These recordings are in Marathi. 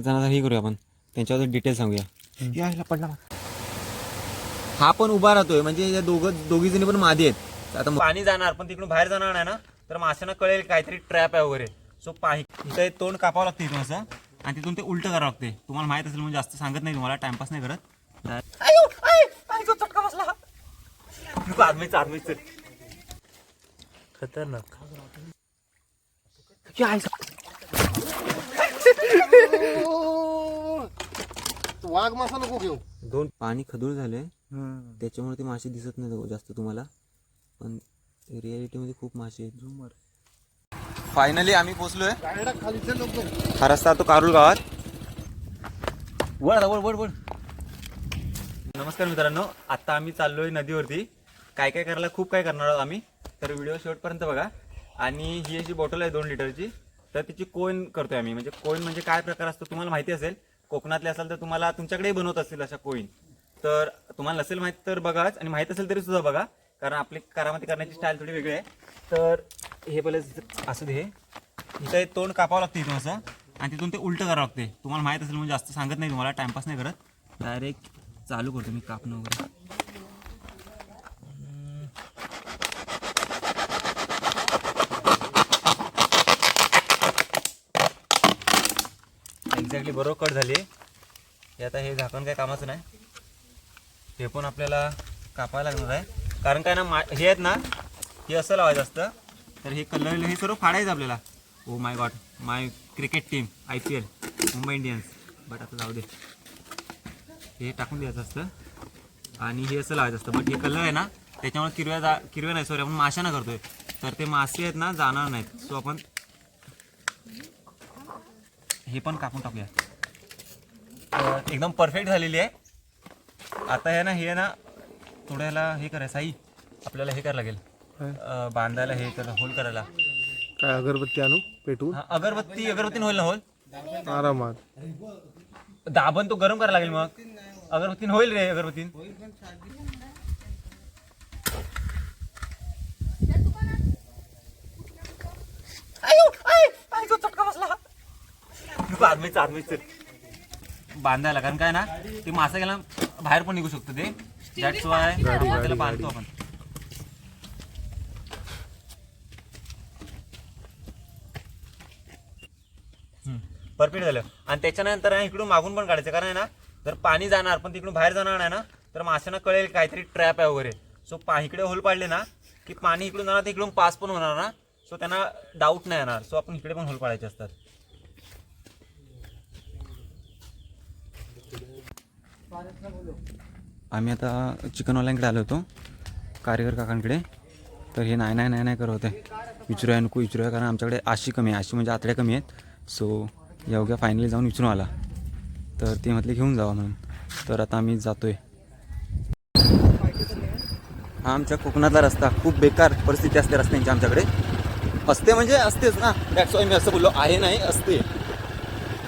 त्यांना हे करूया आपण. त्यांच्यावर डिटेल सांगूया. या ह्याला पडला हा पण उभा राहतोय म्हणजे या दोघं दोघी जणी पण मादी आहेत. आता पाणी जाणार पण तिकडून बाहेर जाणार नाही ना? तर माशांना कळेल काहीतरी ट्रॅप आहे वगैरे. सो पाही इथं तोंड कापावं लागतं इथून असं. आणि तिथून ते उलट करावं लागते तुम्हाला माहीत असेल म्हणजे जास्त सांगत नाही तुम्हाला टाइमपास नाही करत. चटका बसला. आदमीच आदमीच. खतरनाक. काय वाघ मासा नको घेऊ. दोन पाणी खदूळ झाले त्याच्यामुळे ते मासे दिसत नाही जास्त तुम्हाला. पण रियालिटीमध्ये खूप मासे आहेत. झुमर. फायनली आम्ही डायरेक्ट लोक हा रस्ता तो कारुल गावात. वळ आता, वळ वळ वळ. नमस्कार मित्रांनो आता आम्ही चाललोय नदीवरती. काय काय करायला खूप काय करणार आहोत आम्ही. तर व्हिडिओ शेवटपर्यंत बघा. आणि ही अशी बॉटल आहे दोन लिटरची तर तिची कोइन करतोय आम्ही? म्हणजे कोइन म्हणजे काय प्रकार असतो तुम्हाला माहिती असेल? कोकणातले असाल तर तुम्हाला तुमच्याकडेही बनवत असतील अशा कोईन. तर तुम्हाला नसेल माहीत तर बघाच आणि माहीत असेल तरी सुद्धा बघा कारण आपली करामध्ये करण्याची स्टाईल थोडी वेगळी आहे. तर हे पहिले असं दे इथं एक तोंड कापावं लागतं इथून असं आणि तिथून ते उलटं करावं लागते. तुम्हाला माहीत असेल म्हणजे जास्त सांगत नाही तुम्हाला टाइमपास नाही करत. डायरेक्ट चालू करतो मी कापणं वगैरे. एक्झॅक्टली बरोबर कट झाली हे आता हे झाकण काय कामाचं नाही. हे पण आपल्याला कापायला लागणार आहे. कारण काय ना मा हे आहेत ना हे असं लावायचं असतं. तर हे कलर हे सर्व फाडायचं आपल्याला. ओ my God my cricket team I P L Mumbai Indians but आता जाऊ दे. हे टाकून द्यायचं असतं. आणि हे असं लावायचं असतं. बट हे कलर आहे ना त्याच्यामुळे किरव्या जा किरव्या नाही सॉरी आपण माशांना करतोय. तर ते मासे आहेत ना जाणार नाहीत. सो आपण हे पण कापून टाकूया. तर एकदम परफेक्ट झालेली आहे. आता हे ना हे ना थोडं ह्याला हे करायचं साई. आपल्याला हे करायला लागेल. अं, बांधायला हे करायला होल करायला. काय अगरबत्ती आणू पेटवून हा, अगरबत्ती अगरबत्तीने होईल ना होल? आरामात. दाबण तो गरम करायला लागेल मग. अगरबत्तीने होईल रे अगरबत्तीन. बांधायला कारण काय ना ते मासा गेला बाहेर पण निघू शकतो ते. दॅट्स वाय त्याला बांधतो आपण. परफेक्ट झालं. आणि त्याच्यानंतर इकडून मागून पण काढायचं कारण आहे ना जर पाणी जाणार पण तिकडून बाहेर जाणार नाही ना तर माशांना कळेल काहीतरी ट्रॅप आहे वगैरे. सो पा इकडे होल पाडले ना की पाणी इकडून जाणार तर इकडून पास पण होणार ना. सो त्यांना डाऊट नाही येणार. सो आपण इकडे पण होल पाडायचे असतात. आम्ही आता चिकनवाल्यांकडे आलो होतो कारीगर काकांकडे. तर हे नाही नाही नाही नाही करत होते. विचारूया नको विचारूया कारण आमच्याकडे आशी कमी आहे. आशी म्हणजे आतड्या कमी आहेत. सो योग्य फायनली जाऊन विचारून आला. तर ते म्हटले घेऊन जावा म्हणून. तर आता आम्ही जातो आहे हा आमच्या कोकणातला रस्ता खूप बेकार परिस्थिती असते रस्त्यांची आमच्याकडे. असते म्हणजे असतेच ना. दॅट्स वाय मी असं बोललो आहे नाही असते.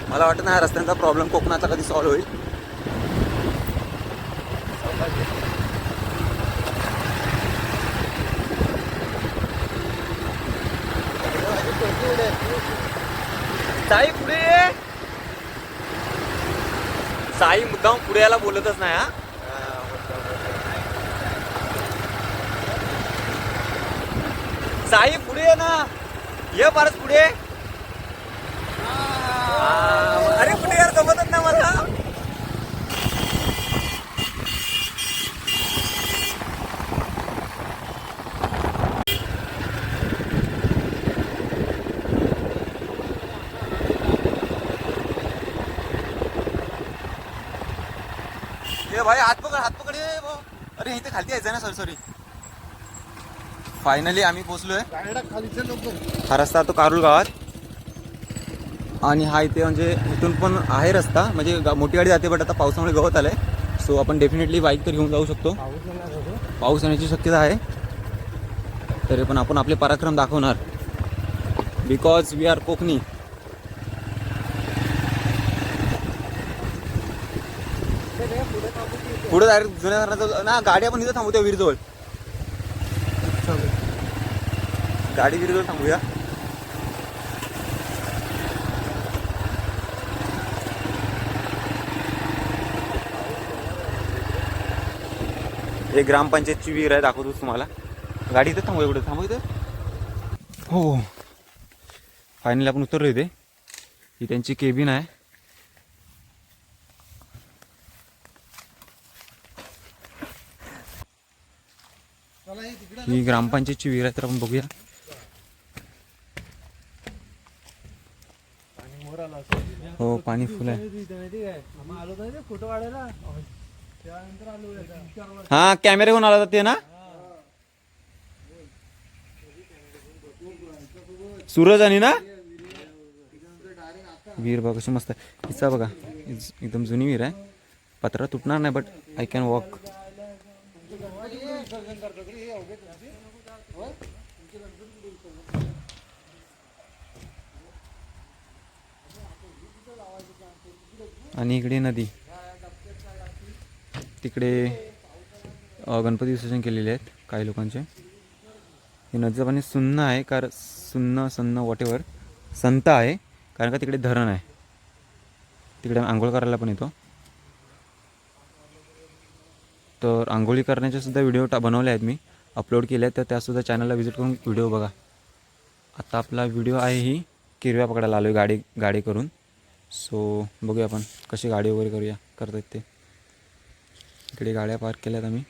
मला वाटत नाही हा रस्त्यांचा प्रॉब्लेम कोकणाचा कधी सॉल्व्ह होईल. साई पुढे ये. साई मुद्दाम पुढे यायला बोलतच नाही हा. साई पुढे ये ना. ये फारच पुढे. अरे पुढे यार जमतच ना मला. भाई हात पकड हात पकड. अरे इथे खालती यायचं ना सॉरी सॉरी फायनली आम्ही पोचलोय हा रस्ता तो कारुल गावात. आणि हा इथे म्हणजे इथून पण आहे रस्ता. म्हणजे मोठी गाडी जाते बट आता पावसामुळे गवत आलंय. सो आपण डेफिनेटली बाईक तर घेऊन जाऊ शकतो. पाऊस येण्याची शक्यता आहे. तरी पण आपण आपले पराक्रम दाखवणार. Because we are Konkani. पुढे डायरेक्ट जुन्या घराचा ना गाडी आपण इथं थांबूया विरजवळ गाडी विरजवळ थांबूया हे ग्रामपंचायतची विहीर आहे दाखवतो तुम्हाला. गाडी इथं थांबू एवढं थांबू इथं. हो, हो. फायनली आपण उतरलो इथे. ही त्यांची केबिन आहे. ही ग्रामपंचायतची विहीर आहे तर आपण बघूया. हो पाणी फुल आहे. फोटो काढायला हा कॅमेरे घेऊन आला होता ते ना? सूरज आणि ना? विहीर बघा कशी मस्त आहे. हिचा बघा एकदम जुनी विहीर आहे. पत्रा तुटणार नाही बट आय कॅन वॉक आणि इकडे नदी. तिकडे गणपती विसर्जन केलेले आहेत काही लोकांचे. हे नदीचं पाणी सुन्न आहे कारण सुन्न सन्न वॉटेवर संत आहे कारण का तिकडे धरण आहे. तिकडे आंघोळ करायला पण येतो. तर आंघोळी करण्याचे सुद्धा व्हिडिओ टा बनवले आहेत मी. अपलोड केले आहेत तर त्यासुद्धा चॅनलला व्हिजिट करून व्हिडिओ बघा. आता आपला व्हिडिओ आहे ही किरव्या पकडायला आलो आहे गाडी गाडी करून. सो बघूया आपण कशी गाडी वगैरे करूया करतायत ते. इकडे गाड्या पार्क केल्यात आम्ही.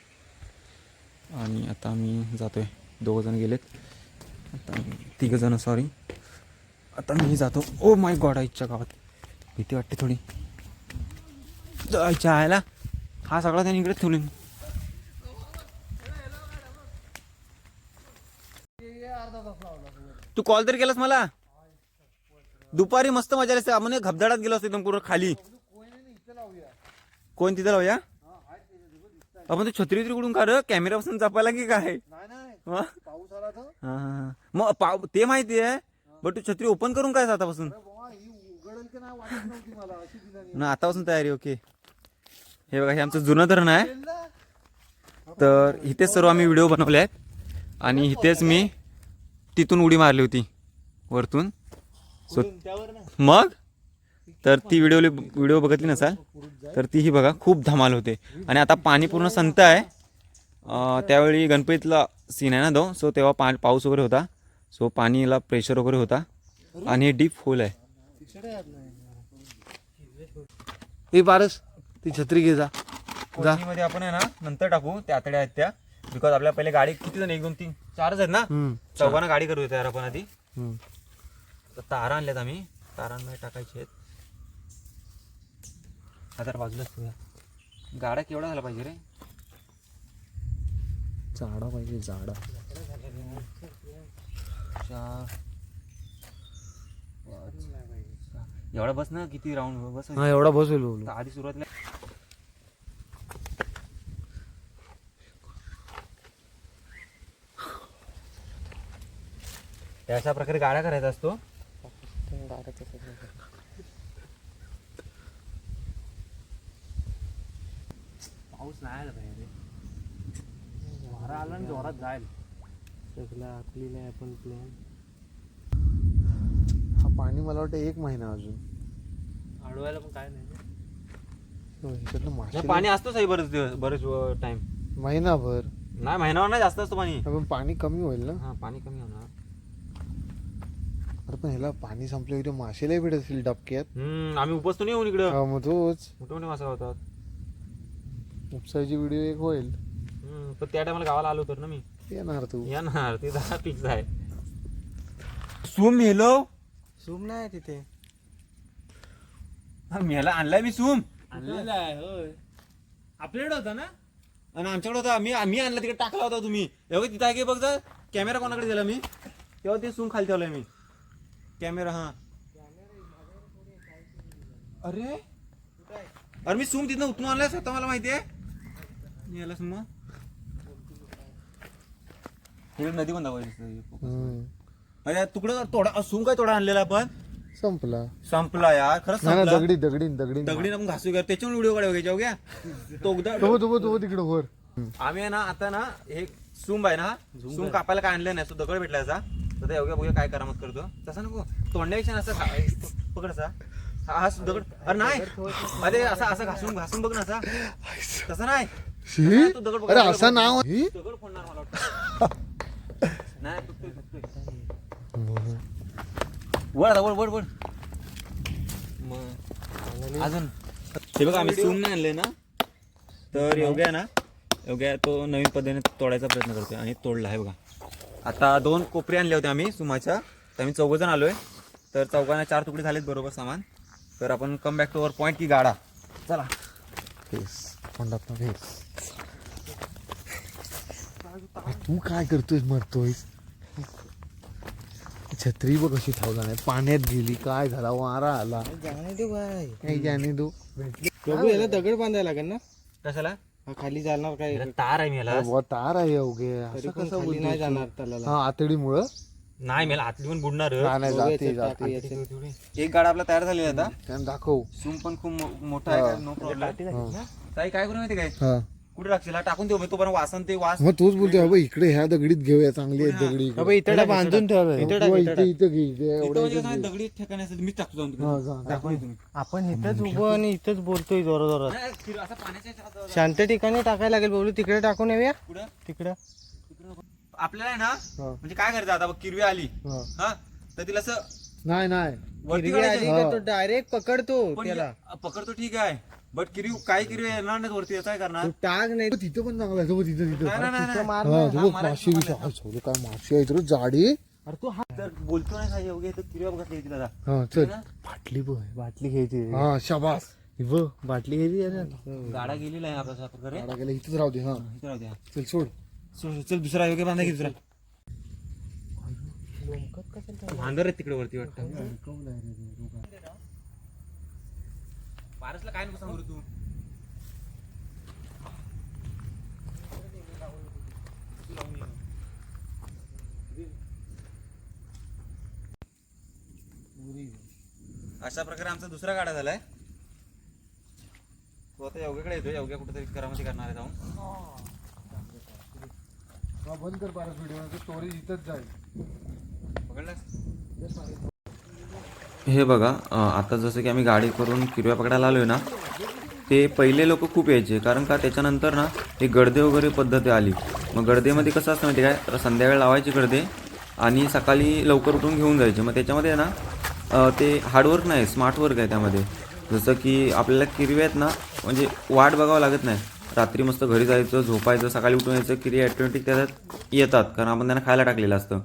आणि आता आम्ही जातो आहे दोघंजण गेलेत. आता तिघंजणं सॉरी आता मी जातो. ओ माय गॉड आईच्या गावात. भीती वाटते थोडी. आईच्या आयला हा सगळा त्यांनी इकडे ठेवले तू कॉल तरी केलास मला? दुपारी मस्त मजा आली असते. आपण एक घबदाडात गेलो असतो एकदम पूर्ण खाली. कोण तिथं लावूया? आपण तू छत्री तरी कुठून काढ? कॅमेऱ्यापासून जपायला की काय. मग पाव ते माहिती आहे बट तू छत्री ओपन करून काय आतापासून? ना आतापासून तयारी ओके हे बघा हे आमचं जुनं धरण आहे. तर इथेच सर्व आम्ही व्हिडिओ बनवले आहेत. आणि इथेच मी तिथून उडी मारली होती वरतून. सो मग? तर ती व्हिडिओ व्हिडिओ बघितली नसाल तर तीही बघा खूप धमाल होते. आणि आता पाणी पूर्ण संत आहे. अं, त्यावेळी गणपतीतला सीन आहे ना तो. सो तेव्हा पा पाऊस वगैरे होता. सो पाणीला प्रेशर वगैरे होता. आणि हे डीप होल आहे. ए पारस ती छत्री घे जा. जा. मध्ये आपण आहे ना नंतर टाकू. त्या आतड्या आहेत त्या. बिकॉज आपल्या पहिले गाडी किती जण? एक दोन तीन चारच आहेत ना? चौघांना गाडी करू तयार आपण आधी. तर तारा आणल्यात आम्ही. तारांमध्ये टाकायचे आहेत. आता बाजूलाच ठेवूया. गाड्या केवढा झाला पाहिजे रे? झाडा पाहिजे झाडा. एवढा बस ना किती राऊंड बस हा एवढा बस होईल. आधी सुरुवातला अशा प्रकारे गाड्या करायचा असतो पाऊस नाही आला पाहिजे वारा जाईल सगळं आपली नाही आपण प्लॅन हा पाणी मला वाटतं एक महिना अजून. अडवायला पण काय नाही हे पाणी असतोच आहे बरेच दिवस बरेच टाइम महिनाभर. नाही महिनाभर नाही जास्त असतो पाणी. पण पाणी कमी होईल ना. हा पाणी कमी होणार. अरे पण ह्याला पाणी संपलं की मासेलाही भेटत असेल डबक्यात. आम्ही उपसतो नाही येऊन इकडं. मग तोच. मोठे मोठे मासे होतात उपसायची व्हिडिओ एक होईल. हम्म, पण त्या टायमाला गावाला आलो तर ना मी. येणार तू. येणार ते दहा फिक्स आहे. सूम मेलो. सूम नाही तिथे. हा, मेला आणलाय मी सूम. आणलेला आहे होय. आपल्याकडे होता ना? आणि आमच्याकडे होता. मी मी आणला तिकडे टाकला होता तुम्ही. एवढं तिथं आहे की बघ जा कॅमेरा कोणाकडे दिला मी? तेव्हा ते सूम खाली ठेवलंय मी. कॅमेरा हा. अरे? अरे मी सूम तिथनं उतरून आणलाय स्वतः मला माहिती आहे. याला सूम हे नदी पण दाखवायची हम्म. अरे तुकडं तोडा सूम काय तोडा आणलेला आपण? संपला. संपला यार खरंच नाही संपला. दगडी दगडी दगडी. दगडी आपण घासू घ्या. त्याच्यावर व्हिडिओ काढायला घ्यायच्या घ्या. तोगदा तो तो तो तिकडे वर. आम्ही आहे ना आता ना हे सूम आहे ना सूम कापायला काय आणलं नाही सो दगड भेटला याचा तर ते बघूया काय करामत करतो. तसं नको तोंडापेक्षा असं खा- पकड असा. हा हा दगड अरे नाही. अरे असं असं घासून घासून बघ ना असा. तसं नाही. शी? तू दगड बघ, अरे दगड असं. नाव ही? दगड फोडणार मला वाटतं. वर आता वर वर वर मग अजून. हे बघा आम्ही सून नाही आणले ना तर योग्य ना? योग्य तो नवीन पद्धतीने तोडायचा प्रयत्न करतोय आणि तोडला आहे बघा. आता दोन कोपरे आणले होते आम्ही सुमाच्या तर आम्ही चौघजण आलोय. तर चौघांना चार तुकडे झालेत बरोबर सामान. तर आपण come back to our point की गाडा. चला. फेस तोंडात फेस तू काय करतोयस मरतोय छत्री बघ कशी ठेवला नाही पाण्यात गेली. काय झाला? वारा आला. जाणे दे बाय काही जाणे दो प्रभू याला दगड बांधायला लागेल ना? कशाला? हा खाली जाणार काय? याला तार आहे मी याला बुवा, तार आहे अवघे असं कसं खाली नाही तू? जाणार त्याला. हा आतडीमुळं? नाही मला. आतली पण बुडणार. नाही, नाही जाते जाते. एक गाडा आपला तयार झालेला आता. त्यानं दाखव. सूम पण खूप मो- मोठा आहे नो? प्रॉब्लेम ताई काय करू माहिती काय? हा. कुठे टाकशील हा टाकून देऊ तो पण वासन ते वास. मग तोच बोलतोय बाबा इकडे ह्या दगडीत घेऊया चांगली आहेत दगडी इकडे. बाबा इथं बांधून ठेवलंय हो, इथे घे म्हणजे. दगडी ठिकाणी असेल मीच टाकतो जाऊन तिकडे. हा, जा, दाखवा तुम्ही आपण इथंच उभं आणि इथंच बोलतोय जोरा जोरात नाही, फिर- असं पाण्याच्या ह्याच्यात आता- शांत ठिकाणी टाकायला लागेल बोलू तिकडे टाकून येऊया? कुठं? तिकडं. आपल्याला आहे ना हा. म्हणजे काय करायचं आता बघ किरवी आली. हा. हा? तर तिला असं नाही नाही. वरती काढायचं. डायरेक्ट पकडतो पण त्याला? पकडतो ठीक आहे. बट किरवी काही किरवी येणार नाही वरती काय करणार? टाक नाही तिथं पण चांगलं आहे तिथं तिथं. माशी सौरव काय माशी आहे तर जाडी. अरे तू हा तर बोलतो नाही काय योग्य तर बघितली तिला हा चल? बाटली बघ. बाटली घ्यायची. हा शाबास. बघ बाटली घ्यायची आहे ना गाडा गेलेला आहे आपला गाडा गेला इथंच राहू दे हा. इथं राहू द्या. चल सोड. चल चल, दुसरा योग्य बांधा की दुसरा. भांदर आहेत तिकडे वरती वाटतं. पारसला काय नको सांगू रे तू? अशा प्रकारे आमचा दुसरा गाडा झालाय. तो आता योग्याकडे येतो योग्य कुठेतरी करामध्ये करणार आहे जाऊन. हा, बंद कर पारस व्हिडिओ स्टोरेज इथंच जाईल. हे बघा आता जसं की आम्ही गाडी करून किरव्या पकडायला आहे ना ते पहिले लोक खूप यायचे. कारण का त्याच्यानंतर ना हे गडदे वगैरे पद्धती आली. मग गडदेमध्ये कसं असतं माहिती काय तर संध्याकाळी लावायचे गडदे आणि सकाळी लवकर उठून घेऊन जायचे. मग त्याच्यामध्ये ना ते हार्डवर्क नाही स्मार्टवर्क आहे त्यामध्ये. जसं की आपल्याला किरवे आहेत ना म्हणजे वाट बघावं लागत नाही. रात्री मस्त घरी जायचं झोपायचं सकाळी उठून यायचं किरी ॲटोमॅटिक त्याच्यात येतात. कारण आपण त्यांना खायला टाकलेलं असतं.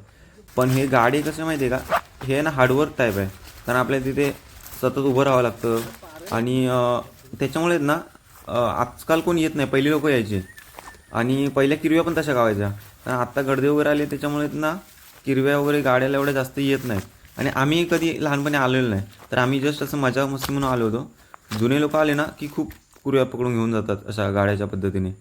पण हे गाडी कसं माहिती आहे का? हे ना हार्डवर्क टाईप आहे. कारण आपल्याला तिथे सतत उभं राहावं लागतं. आणि त्याच्यामुळे ना आजकाल कोण येत नाही. पहिली लोक यायचे. आणि पहिल्या किरव्या पण तशा गावायच्या. कारण आत्ता गडदे वगैरे आले त्याच्यामुळे ना किरव्या वगैरे गाड्याला एवढ्या जास्त येत नाहीत. आणि आम्ही कधी लहानपणी आलेलो नाही. तर आम्ही जस्ट असं मजा मस्ती म्हणून आलो होतो. जुने लोक आले ना की खूप कुरव्या पकडून घेऊन जातात अशा गाड्याच्या पद्धतीने.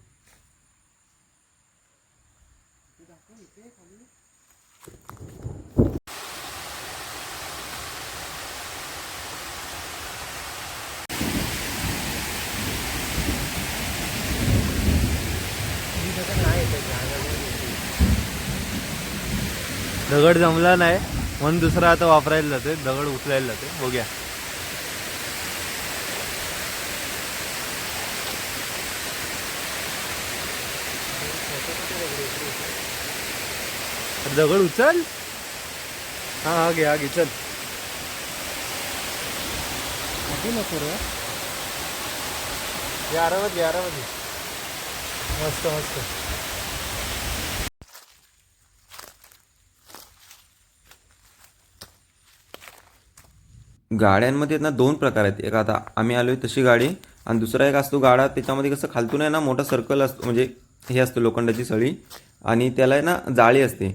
दगड जमला नाही. म्हणून दुसरा आता वापरायला जाते दगड उचलायला जाते बघूया. दगड उचल. हा हा घे हा घे चल. नको रे? घे. मस्त मस्त. गाड्यांमध्ये ना दोन प्रकार आहेत. एक आता आम्ही आलोय तशी गाडी आणि दुसरा एक असतो गाडा. त्याच्यामध्ये कसं खालतून आहे ना मोठा सर्कल असतो म्हणजे हे असतं लोखंडाची सळी आणि त्याला आहे ना जाळी असते.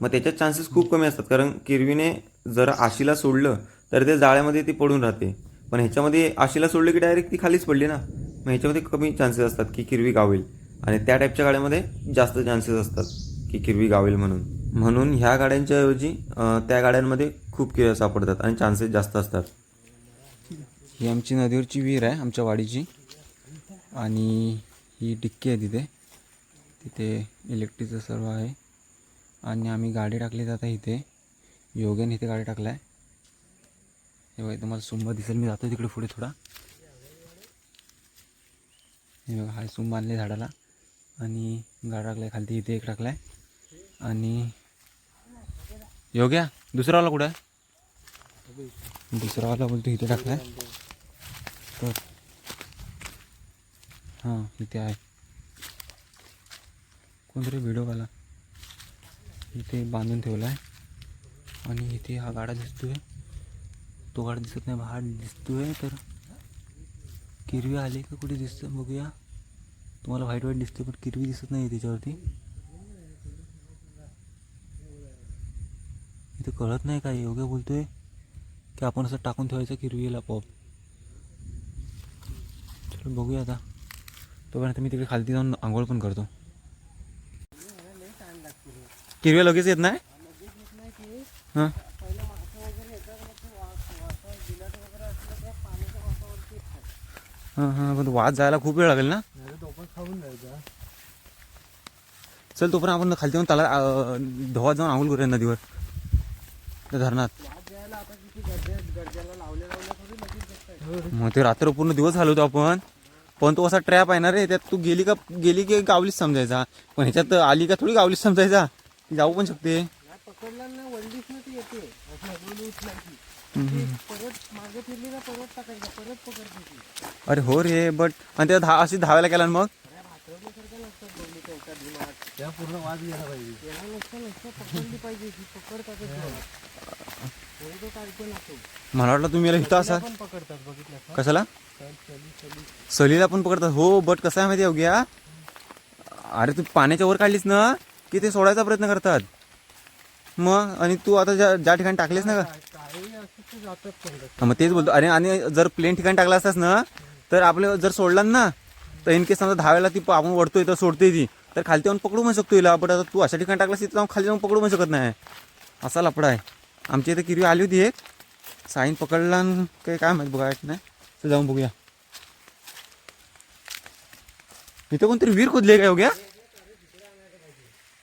मग त्याच्यात चान्सेस खूप कमी असतात. कारण किरवीने जर आशीला सोडलं तर ते जाळ्यामध्ये ती पडून राहते. पण ह्याच्यामध्ये आशीला सोडलं की डायरेक्ट ती खालीच पडली ना मग ह्याच्यामध्ये कमी चान्सेस असतात की किरवी गावेल. आणि त्या टाईपच्या गाड्यामध्ये जास्त चान्सेस असतात की किरवी गावेल म्हणून. म्हणून ह्या गाड्यांच्या ऐवजी त्या गाड्यांमध्ये खूप किरव्या सापडतात आणि चान्सेस जास्त असतात. ही आमची नदीवरची विहीर आहे आमच्या वाडीची. आणि ही डिक्की आहे तिथे. तिथे इलेक्ट्रिकचं सर्व आहे. आणि आम्ही गाडी टाकली जाता इथे. योगेन इथे गाडी टाकला आहे हे बघा तुम्हाला सुंबा दिसेल. मी जातो तिकडे पुढे थोडा. हे बघा हा सुंब आणले झाडाला. आणि गाडा टाकलाय खालती इथे एक टाकलाय. आणि योग्या? दुसरा वाला कुठं? आहे दुसरा वाला बोलतो इथे टाकलाय. तर. हां इथे आहे. कोणतरी व्हिडिओवाला इथे बांधून ठेवला आहे आणि इथे हा गाडा दिसतोय. तो गाडा दिसत नाही बाहेर दिसतोय तर. किरवी आली का कुठे दिसतं? बघूया. तुम्हाला व्हाईट व्हाईट दिसते पण किरवी दिसत नाही त्याच्यावरती. ते कळत नाही काय? योग्य बोलतोय? की आपण असं टाकून ठेवायचं किरवीला पॉप चलो बघूया आता. तोपर्यंत मी तिकडे खालती जाऊन आंघोळ पण करतो. किरव्या लगेच येत नाही? हां? हां हां पण वाद जायला खूप वेळ लागेल ना? चल तोपर्यंत आपण खालती जाऊन त्याला धोवात जाऊन आंघोळ करूया नदीवर. त्या धरणात. मग ते रात्र पूर्ण दिवस घालवतो आपण. पण तो असा ट्रॅप आहे ना रे त्यात तू गेली का गेली की गावलीच समजायचा. पण ह्याच्यात आली का थोडी गावलीच समजायचा. ती जाऊ पण शकते. अरे हो रे बट आणि त्या धा अशी धावायला केला मग? त्या पूर्ण वाद गेला पाहिजे. मला वाटलं तुम्ही याला हिता असाल. कशाला? सलीला पण पकडतात. हो बट कसं आहे माहिती आहे अवघ्या? अरे तू पाण्याच्या वर काढलीस ना की ते सोडायचा प्रयत्न करतात. मग आणि तू आता ज्या ज्या ठिकाणी टाकलेस ना का मग तेच बोलतो. अरे आणि जर प्लेन ठिकाणी टाकला असतास ना तर आपले जर सोडला ना तर इन केस समजा धावायला ती आपण वडतोय तर सोडतोय ती. तर खालती जाऊन पकडू म्हणू शकतो हिला. बट आता तू अशा ठिकाणी टाकलास तिथं जाऊन खाली जाऊन पकडू म्हणू शकत नाही. असा लपडा आहे. आमच्या इथे किरवी आली होती एक. साईन पकडला आणि काही काय माहिती बघा नाही. तर जाऊन बघूया. इथं कोणतरी विहीर खोदले काय उग्या?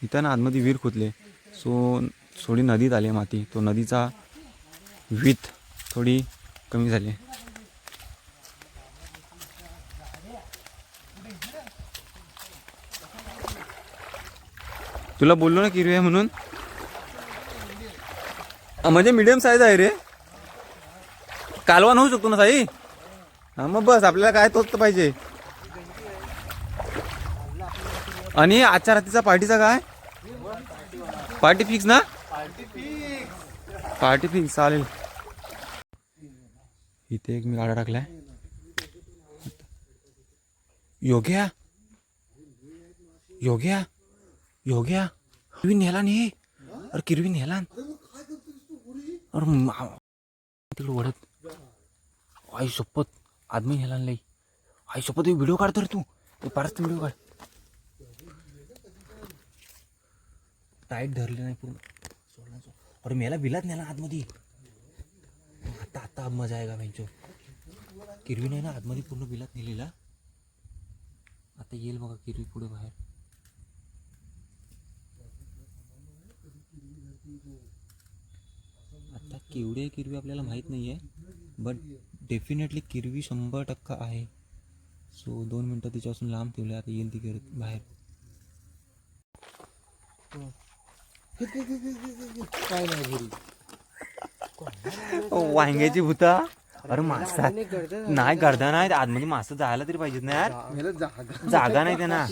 इथं ना आतमध्ये विहीर खोदले सो थोडी नदीत आली आहे माती. तो नदीचा वीथ थोडी कमी झाली तुला बोललो ना किरवी आहे म्हणून? म्हणजे मिडियम साईज आहे रे. कालवान होऊ शकतो ना साई? हा मग बस आपल्याला काय तोच तर पाहिजे. आणि आजच्या रात्रीचा पार्टीचा काय? पार्टी फिक्स ना? पार्टी फिक्स चालेल. इथे एक मी गाडा टाकलाय. योग्या? योग्या? योग्या? किरवी नेला नाही अरे किरवी नेला अरे मा- तिकडे वडत आई शपथ आदमी नेला नाही आई शपथ व्हिडिओ काढतो रे तू. ते परत व्हिडिओ काढ. टाईट धरले नाही पूर्ण. सोडला अरे मेला बिलात नेला आतमध्ये. आता आता मजा आहे का त्यांच्या किरवी नाही ना आतमध्ये पूर्ण बिलात नेलेला. आता येईल बघा किरवी पुढे बाहेर. आता केवढे किरवी आपल्याला माहीत नाही आहे बट डेफिनेटली किरवी शंभर टक्का आहे. सो दोन मिनटं तिच्यापासून लांब ठेवले आता येईल ती किर बाहेर. काय नाही घरी. वांग्याची भूता. अरे मासा नाही गर्दा नाही आतमध्ये मासं जायला तरी पाहिजेत ना यार. जागा नाही त्यांना.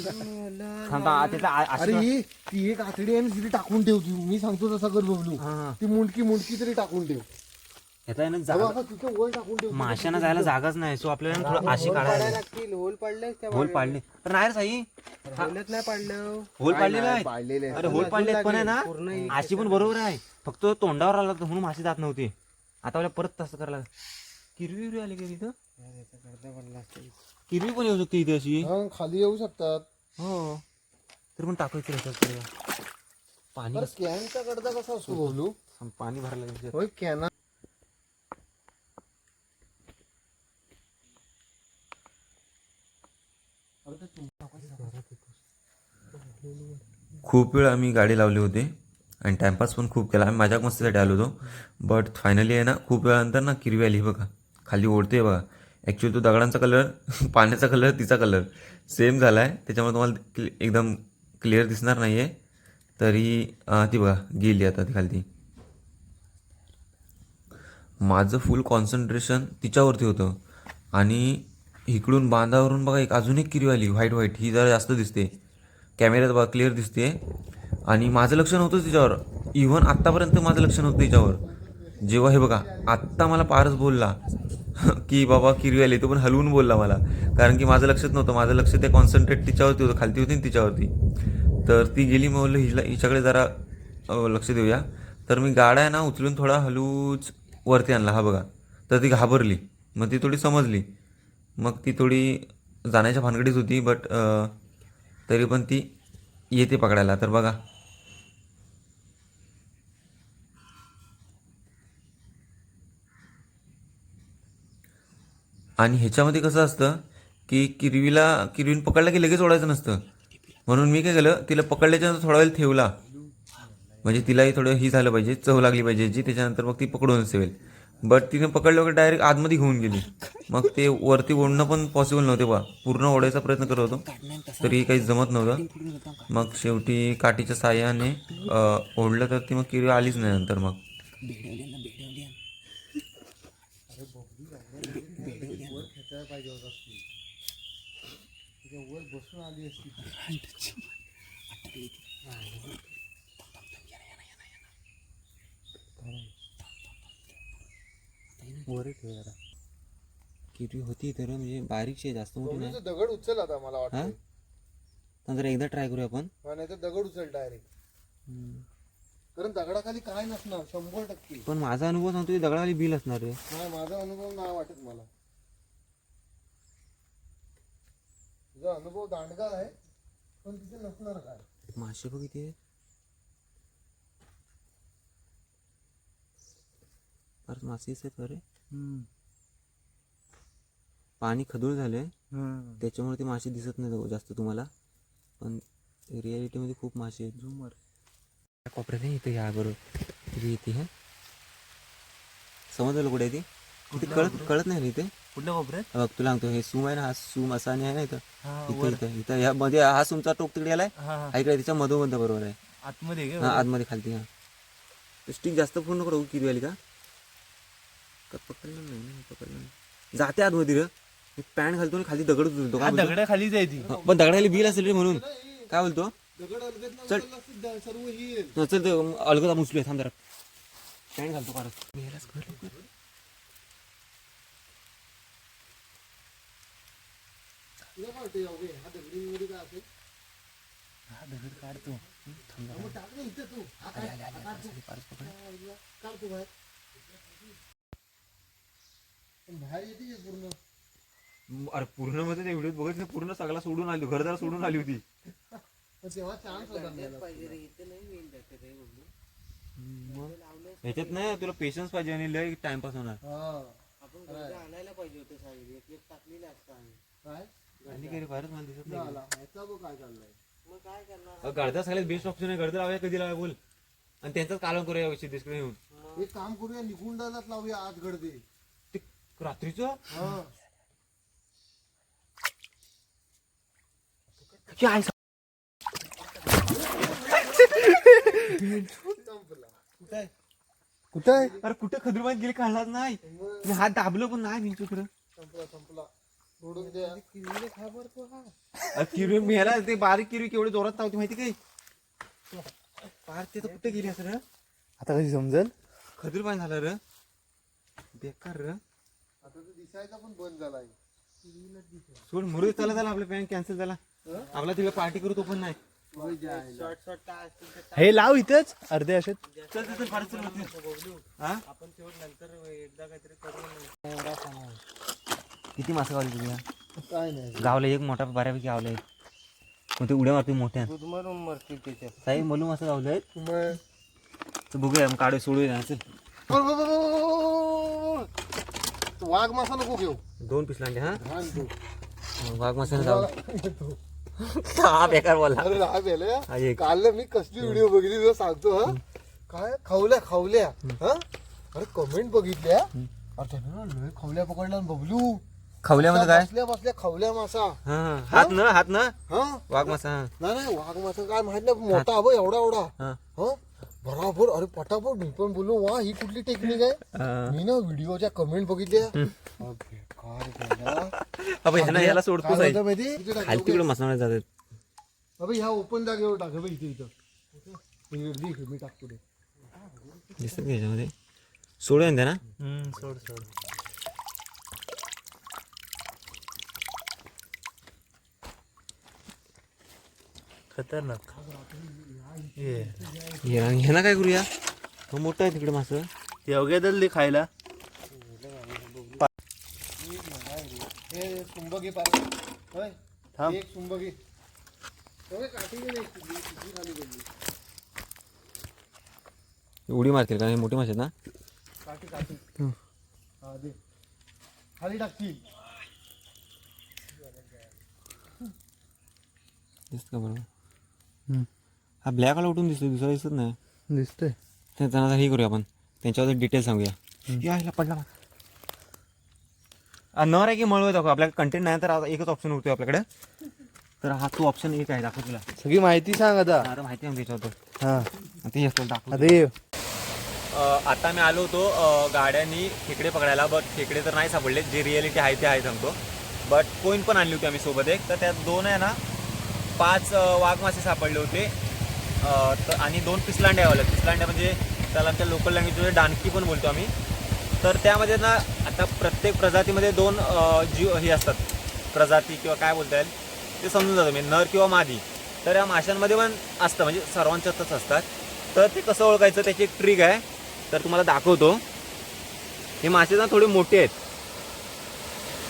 थांबा त्याचा आ- अरे अशी- ही ती एक आतडी आहे ना तिथे टाकून ठेव ती. मी सांगतो तसा कर बबलू. हा. ती मुंडकी मुंडकी तरी टाकून ठेव. याचा आहे ना अरे जागा बाबा तिथे वर टाकून ठेव. माशांना जायला जागाच नाही. सो आपल्याला ना थोडं अशी काढायला लागतील. होल पाडले त्या होल पाडले. तर नाही रे साई. होलच नाही पाडलं. होल पाडलेला आहे. अरे होल पाडले पण आहे ना. अशी पण बरोबर आहे. फक्त तोंडावर आला होता म्हणून मासे जात नव्हते. आता आपल्याला परत तसं करायला लागलं. किरवी विरवी आली का तिथं? गर्दा पडला असेल. किरवी पण येऊ शकते इथे अशी. हा खाली येऊ शकतात. हो. तर पण टाकायचं. पाणी तर कॅनचा कडदा कसा असतो बबलू पाणी भरायला लागेल होय कॅना खूप वेळ आम्ही गाडी लावली होती आणि टाइमपास पण खूप केला. आम्ही माझ्या मस्तीसाठी आलो होतो. बट फायनली आहे ना खूप वेळानंतर ना किरवी आली बघा. खाली ओढते बघा. ॲक्च्युली तो दगडांचा कलर पाण्याचा कलर तिचा कलर सेम झाला आहे त्याच्यामुळे तुम्हाला क्लि- एकदम क्लिअर दिसणार नाही आहे तरी ती बघा गेली आता ती खाली माझं फुल कॉन्सन्ट्रेशन तिच्यावरती होतं. आणि इकडून बांधावरून बघा एक अजून एक किरी आली व्हाईट व्हाईट ही जरा जास्त दिसते. कॅमेऱ्यात बघा क्लिअर दिसते. आणि माझं लक्ष नव्हतं तिच्यावर. इव्हन आत्तापर्यंत माझं लक्ष नव्हतं तिच्यावर. जेव्हा हे बघा आत्ता मला पारच बोलला की बाबा किरवी आली तो पण हलवून बोलला मला. कारण की माझं लक्षच नव्हतं. माझं लक्ष ते कॉन्सन्ट्रेट तिच्यावरती होतं खालती होती ना तिच्यावरती. तर ती गेली मग म्हणलं हिला हिच्याकडे जरा लक्ष देऊया. तर मी गाडा आहे ना उचलून थोडा हलूच वरती आणला हा बघा. तर ती घाबरली. मग ती थोडी समजली. मग ती थोडी जाण्याच्या भानगडीत होती बट तरी पण ती येते पकडायला. तर बघा. आणि ह्याच्यामध्ये कसं असतं की किरवीला किरवीन पकडला की लगेच ओढायचं नसतं. म्हणून मी काय केलं तिला पकडल्याच्या थोडा वेळ ठेवला. म्हणजे तिलाही थोडं ही झालं पाहिजे चव लागली पाहिजे जी त्याच्यानंतर मग ती पकडूनच असेल. बट तिने पकडलं वगैरे डायरेक्ट आतमध्ये घेऊन गेली. मग ते वरती ओढणं पण पॉसिबल नव्हते बा. पूर्ण ओढायचा प्रयत्न करत होतो. तरी काही जमत नव्हतं. मग शेवटी काठीच्या साह्याने ओढलं तर ती मग किरवी आलीच नाही नंतर मग. किरवी होती तर म्हणजे बारीकशी आहे, जास्त मोठी नाही. दगड उचल आता मला हा? वाटतं तर जरा एकदा ट्राय करूया आपण. नाही तर दगड उचल डायरेक्ट कारण दगडाखाली काय नसणार शंभर टक्के. पण माझा अनुभव सांगतो की दगडाखाली बिल असणार रे. नाही माझा अनुभव नाही वाटत मला. अनुभव दांडगा आहे पण तिथे नसणार काय? मासे बघ इथे. परत मासे आहेत रे पाणी खदूळ झालंय. त्याच्यामुळे ते मासे दिसत नाही जास्त तुम्हाला. पण रियालिटीमध्ये खूप मासे आहेत. झुमर. कोपऱ्यात नाही इथे या बरोबर. इथे इथे हा. समजलं कुठे आहे ती? कळत कळत नाही ना इथे? कुठल्या कोपऱ्यात? बघ तुला सांगतो हे सूम आहे ना हा सूम असा आणि आहे ना इथं. हा इथे इथं इथं या मध्ये हा सूमचा टोक तिकडे आलाय हा हा. हा इकडे तिच्या मधोमध बरोबर आहे. आतमध्ये हा आतमध्ये खालती हा. स्टिक जास्त पूर्ण करू किती आली का? का पकडलं नाही ना पकडलं नाही. जाते आतमध्ये रे. मी पॅन्ट घालतो आणि खाली दगड उचलतो काय बोलतो? दगडा खाली जायची हा, पण दगडाखाली बिल असेल रे म्हणून. काय बोलतो? दगड अलगद ना चल. ही. चल ते अलगद मुसलोय थांब जरा. पॅन्ट घालतो परत मी यालाच कर लवकर. तुला काय वाटतं यावे हा दगडी मध्ये काय असेल? हा दगड काढतो मग टाक ना इथे तू. हा काय हा काढ तू. हा, इला. काढ तू बाहेर. पण बाहेर येते की पूर्ण? अरे पूर्णमध्ये ते व्हिडिओ बघितलं पूर्ण सगळा सोडून आली घरदार सोडून आली होती. पण तेव्हा चान्स होता मला. ह्याच्यात नाही. तुला पेशन्स पाहिजे आणि लय टाइमपास होणार. हा. काय आणि काही रे, बाहेरच मला दिसत नाही झाला ह्याचा बघ काय? गडदा सगळ्यात बेस्ट ऑप्शन आहे गडदा लावूया कधी लावूया बोल. आणि त्यांचाच कालम करूया विषय तिकडे येऊन एक काम करूया निघून जायलाच लावूया आज गडदे ते. रात्रीचं? हा. कुठे? आहे अरे कुठे खदुरबाद गेले काढलाच नाही. मी हात दाबलो पण नाही खरं. संपला संपला. सोडून द्या. हा. अरे किरवी मेला ते बारीक किरवी केवढी जोरात धावते माहिती काय पार ते तर कुठे गेली असं रे? आता कधी समजेल? खदुरबाद झालं र. बेकार र. आता तो दिसायचा पण बंद झालाय. सोड मुरुद चला झाला आपलं प्लॅन कॅन्सल झाला. आपला तिला पार्टी करू तो पण नाही. हे लाव इथेच. अर्धे असे. चल चल, चल फारच चल वरती. हा? किती मासे गावले तुझ्या काय नाही. गावले एक मोठा बऱ्यापैकी गावले. मग ते उड्या मारते मोठ्या? मारून मरतील त्याच्यात. साई मलू मासे गावले आहेत? मग? तर बघूया मग काढू सोडूया चल. तू वाघ मासा नको घेऊ. दोन पिसला आणले हा? घाण तू वाघ मासे जाऊ. हा बेकार बोलला. अरे राग गेले एक. काल मी कसली व्हिडिओ बघितली तुला सांगतो हा? काय? खवल्या खवल्या हा? अरे कमेंट बघितल्या. अरे त्याने ना लय खवल्या पकडल्या आणि बबलू. खवल्यामध्ये काय? बसल्या बसल्या खवल्या मासा. हा, हा. हात न हात न? हा? वाघ मासा हा. नाही नाही वाघ मासा काय माहीत नाही मोठा हवं एवढा एवढा. हा. हा? बरोबर अरे पटापट मी पण बोललो वा ही कुठली टेक्निक आहे? हा. मी ना व्हिडिओच्या कमेंट बघितल्या. अबे, काय बोलला. अबे, ह्यानं याला काय आहे माहिती? इथे टाक, खाली तिकडे मसनावर जातात अबे ह्या ओपन जागेवर टाक अबे इथे इथं. इकडे दे इकडे, मी टाकतो ते. दिसत का याच्यामध्ये? सोडून द्या ना. सोड सोड. खतरनाक. ये. ह्याना काय करूया? हो मोठं आहे तिकडे मासं. योग्य दल खायला. हे थांब. उडी मारतील का हे मोठी मासे ना? हा खाली टाकतील. दिसत का बरोबर हा ब्लॅक वाला उठून दिसतो दुसरा दिसत नाही. दिसतंय. त्यांना हे करूया आपण. त्यांच्यावर डिटेल सांगूया. या ह्याला पडला नर आहे की मळू दाखव. आपल्याकडे कंटेंट नाही तर आता एकच ऑप्शन उरतोय आपल्याकडे. तर हा तो ऑप्शन एक आहे दाखव तुला. सगळी माहिती सांग आता. आता माहिती आहे त्याच्यावर हा. ते असतं दाखव अरे आता मी आलो होतो गाड्यांनी खेकडे पकडायला बट खेकडे तर नाही सापडले. जे रिअलिटी आहे ते आहे सांगतो. बट कोईन पण आणली होती आम्ही सोबत एक. तर त्यात दोन आहे ना पाच वाघ मासे सापडले होते. तर आणि दोन पिसलांड्या आल्या पिसलांड्या म्हणजे त्याला आमच्या लोकल लँग्वेजमध्ये डानकी पण बोलतो आम्ही. तर त्यामध्ये ना आता प्रत्येक प्रजातीमध्ये दोन जीव हे असतात. प्रजाती किंवा काय बोलता येईल ते समजून जातं. मी नर किंवा मादी. तर या माशांमध्ये पण असतं. म्हणजे सर्वांच्यातच असतात. तर ते कसं ओळखायचं? त्याची एक ट्रिक आहे. तर तुम्हाला दाखवतो. हे मासे ना थोडे मोठे आहेत.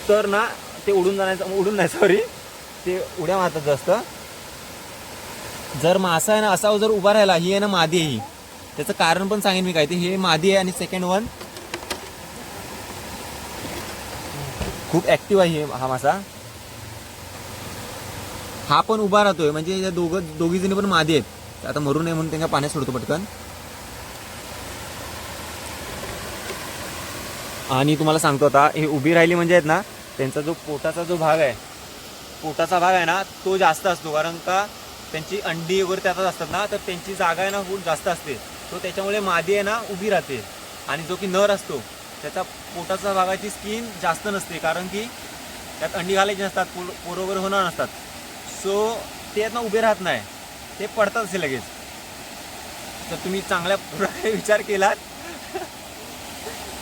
तर ना ते उडून जाण्याचं उडून नाही सॉरी ते उड्या मारतात जास्त. जर मासा आहे ना असा जर उभा राहिला ही आहे ना मादी आहे ही. त्याचं कारण पण सांगेन मी काय ते. हे मादी आहे आणि सेकंड वन खूप ऍक्टिव्ह आहे हा मासा. हा पण उभा राहतोय म्हणजे या दोघं दोघी जणी पण मादी आहेत. आता मरू नये म्हणून त्यांना पाण्यात सोडतो पटकन. आणि तुम्हाला सांगतो आता हे उभी राहिली म्हणजे आहेत ना त्यांचा जो पोटाचा जो भाग आहे पोटाचा भाग आहे ना तो जास्त असतो. कारण का त्यांची अंडी वगैरे त्यातच असतात ना तर त्यांची जागा आहे ना खूप जास्त असते. तो त्याच्यामुळे मादी आहे ना उभी राहते. आणि जो की नर असतो त्याचा पोटाचा भागाची स्किन जास्त नसते. कारण की त्यात अंडी घालायची नसतात पोर पोर वगैरे होणार नसतात. सो ते ना उभे राहत नाही. ते पडतात असे लगेच. तर तुम्ही चांगल्या प्रकारे विचार केलात.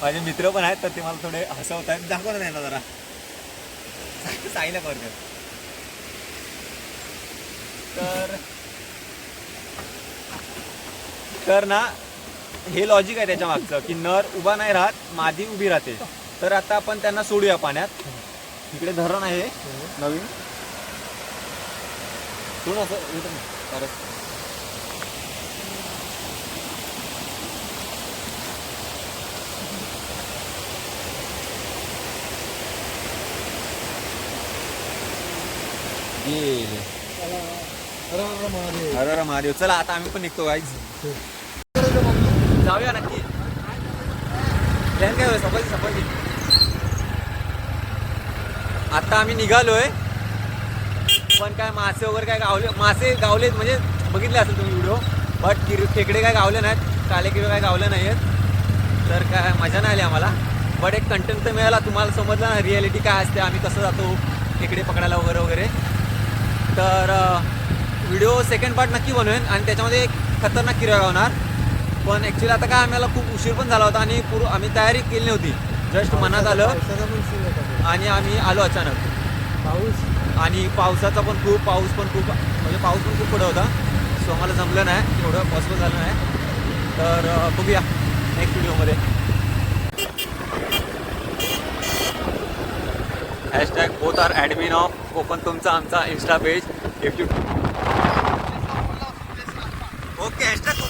माझे मित्र पण आहेत तर ते मला थोडे हसवत आहेत दाखवत नाही ना जरा. सांगितलं बरं तर तर ना. हे लॉजिक आहे त्याच्या मागचं की नर उभा नाही राहत मादी उभी राहते. तर आता आपण त्यांना सोडूया पाण्यात. इकडे धरण आहे नवीन. सोड असं अरे. गेले. अरे अरे महादेव. अरे महादेव चला आता आम्ही पण निघतो गाईज जाऊया नक्की. प्लॅन काय होय सफारी सफारी. आता आम्ही निघालोय. पण काय मासे वगैरे काय गावले मासे गावलेत म्हणजे बघितले असेल तुम्ही व्हिडिओ बट किर खेकडे काय गावले नाहीत काले किरे काय गावले नाही आहेत तर काय मजा नाही आली आम्हाला. बट एक कंटेंट तर मिळाला तुम्हाला समजला ना रियालिटी काय असते आम्ही कसं जातो खेकडे पकडायला वगैरे वगैरे. तर व्हिडिओ सेकंड पार्ट नक्की बनवेन आणि त्याच्यामध्ये एक खतरनाक किरवा होणार पण ॲक्च्युली आता काय आम्हाला खूप उशीर पण झाला होता आणि पूर्व आम्ही तयारी केली नव्हती. जस्ट मनात आलं आणि आम्ही आलो अचानक. पाऊस? आणि पावसाचा पण खूप पाऊस पण खूप म्हणजे पाऊस पण खूप पुढे होता. सो आम्हाला जमलं नाही एवढं पॉसिबल झालं नाही. तर बघूया नेक्स्ट व्हिडिओमध्ये hashtag both are admin of Konkan तुमचा आमचा insta page if you okay hashtag Konkan तुमचा आमचा